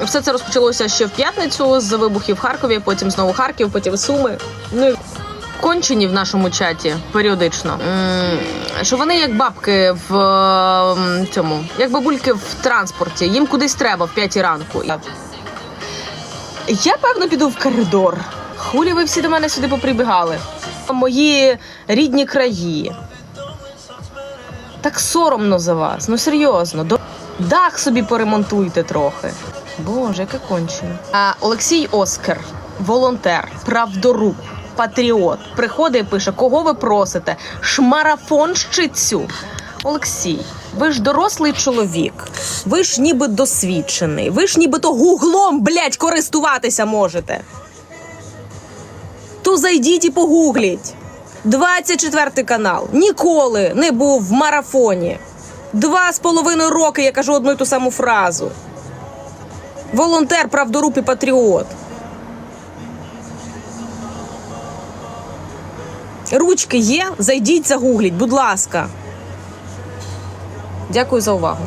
М, Все це розпочалося ще в п'ятницю з вибухів в Харкові, потім знову Харків, потім Суми. Ну кончені в нашому чаті періодично. Що вони як бабки в ем, цьому, як бабульки в транспорті. Їм кудись треба в п'ятій ранку. Я певно піду в коридор. Хулі ви всі до мене сюди поприбігали. Мої рідні краї. Так соромно за вас. Ну серйозно. Дах собі поремонтуйте трохи. Боже, яке кончено. А, Олексій Оскар, волонтер, правдоруб, патріот. Приходить і пише, кого ви просите? Шмарафонщицю. Олексій, ви ж дорослий чоловік, ви ж ніби досвідчений, ви ж нібито гуглом, блядь, користуватися можете. То зайдіть і погугліть. 24 канал. Ніколи не був в марафоні. Два з половиною роки я кажу одну й ту саму фразу. Волонтер, правдоруб і патріот. Ручки є. Зайдіть, загугліть, будь ласка. Дякую за увагу.